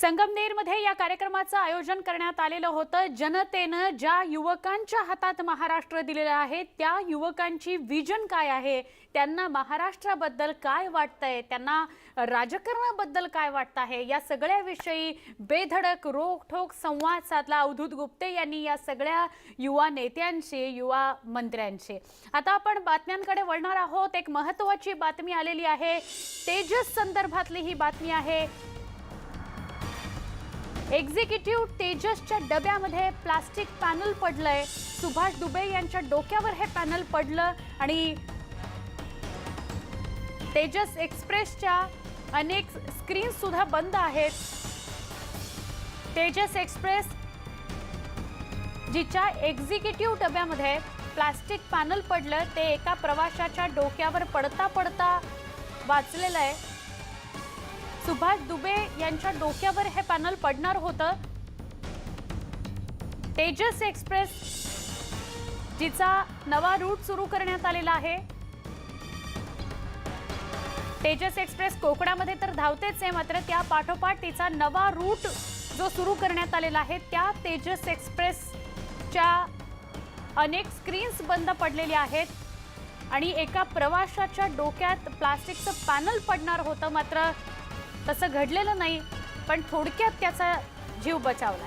संगमनेरमध्ये या कार्यक्रमाचं आयोजन करण्यात आलेलं होतं. जनतेनं ज्या युवकांच्या हातात महाराष्ट्र दिलेलं आहे त्या युवकांची विजन काय आहे? त्यांना महाराष्ट्राबद्दल काय वाटतंय? त्यांना राजकारणाबद्दल काय वाटतं आहे? या सगळ्याविषयी बेधडक रोखठोक संवाद साधला अवधूत गुप्ते यांनी या सगळ्या युवा नेत्यांशी युवा मंत्र्यांशी. आता आपण बातम्यांकडे वळणार आहोत. एक महत्वाची बातमी आलेली आहे. तेजस संदर्भातली ही बातमी आहे. एक्झिक्युटिव्ह तेजसच्या डब्यामध्ये प्लास्टिक पॅनल पडलंय. सुभाष दुबे यांच्या डोक्यावर हे पॅनल पडलं आणि तेजस एक्सप्रेसच्या अनेक स्क्रीन सुद्धा बंद आहेत. तेजस एक्सप्रेस जिच्या एक्झिक्युटिव्ह डब्यामध्ये प्लास्टिक पॅनल पडलं ते एका प्रवाशाच्या डोक्यावर पडता पडता वाचलेलं आहे. सुभाष दुबे यांच्या डोक्यावर हे पॅनल पडणार होतं. तेजस एक्सप्रेस जिचा नवा रूट सुरू करण्यात आलेला आहे. तेजस एक्सप्रेस कोकणामध्ये तर धावतेच आहे मात्र त्या पाठोपाठ तिचा नवा रूट जो सुरू करण्यात आलेला आहे त्या तेजस एक्सप्रेसच्या अनेक स्क्रीन्स बंद पडलेल्या आहेत. आणि एका प्रवाशाच्या डोक्यात प्लास्टिकचं पॅनल पडणार होतं मात्र तसं घडलेलं नाही पण थोडक्यात त्याचा जीव बचावला.